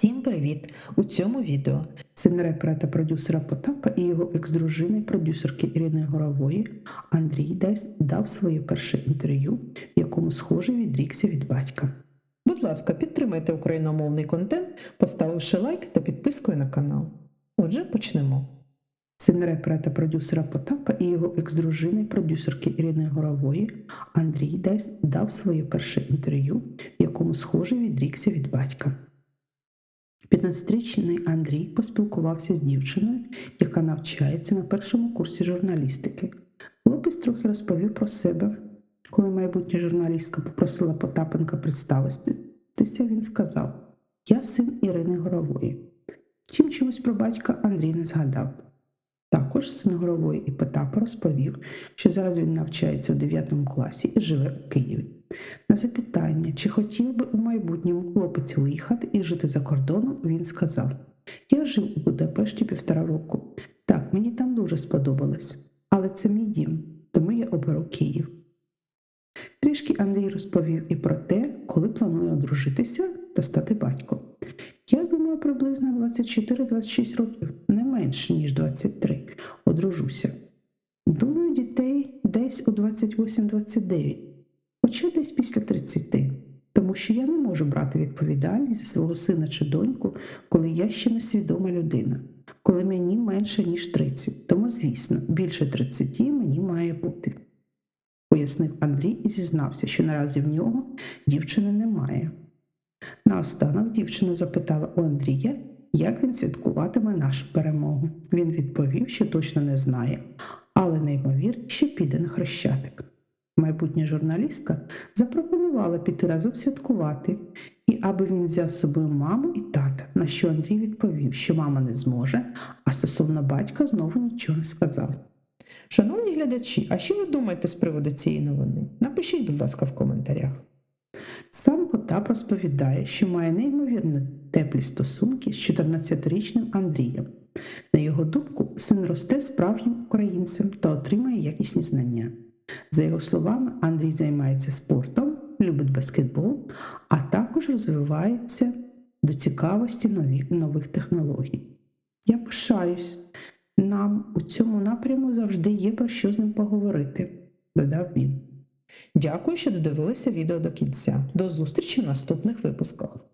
Всім привіт! У цьому відео син репера та продюсера Потапа і його екс-дружини, продюсерки Ірини Горової, Андрій Дайс дав своє перше інтерв'ю, в якому схоже відрікся від батька. Будь ласка, підтримайте україномовний контент, поставивши лайк та підпискою на канал. Отже, почнемо. Син репера та продюсера Потапа і його екс-дружини, продюсерки Ірини Горової, Андрій Дайс дав своє перше інтерв'ю, в якому схоже відрікся від батька. 15-річний Андрій поспілкувався з дівчиною, яка навчається на першому курсі журналістики. Хлопець трохи розповів про себе. Коли майбутня журналістка попросила Потапенка представитися, він сказав: Я син Ірини Горової. Втім, чогось про батька Андрій не згадав. Також син Горової і Потапа розповів, що зараз він навчається у 9 класі і живе у Києві. На запитання, чи хотів би у майбутньому хлопець виїхати і жити за кордоном, він сказав: Я жив у Будапешті півтора року. Так, мені там дуже сподобалось, але це мій дім, тому я оберу Київ. Трішки Андрій розповів і про те, коли планує одружитися та стати батьком. Я думаю, приблизно 24-26 років, не менше, ніж 23. Одружуся. Думаю, дітей десь у 28-29 хоча десь після 30, тому що я не можу брати відповідальність за свого сина чи доньку, коли я ще не свідома людина, коли мені менше ніж 30, тому, звісно, більше 30 мені має бути. Пояснив Андрій і зізнався, що наразі в нього дівчини немає. Наостанок дівчина запитала у Андрія, як він святкуватиме нашу перемогу. Він відповів, що точно не знає, але неймовірніше піде на хрещатик. Майбутня журналістка запропонувала піти разом святкувати, і аби він взяв з собою маму і тата, на що Андрій відповів, що мама не зможе, а стосовно батька знову нічого не сказав. Шановні глядачі, а що ви думаєте з приводу цієї новини? Напишіть, будь ласка, в коментарях. Сам Потап розповідає, що має неймовірно теплі стосунки з 14-річним Андрієм. На його думку, син росте справжнім українцем та отримує якісні знання. За його словами, Андрій займається спортом, любить баскетбол, а також розвивається до цікавості нові, нових технологій. Я пишаюсь, нам у цьому напряму завжди є про що з ним поговорити, додав він. Дякую, що додивилися відео до кінця. До зустрічі в наступних випусках.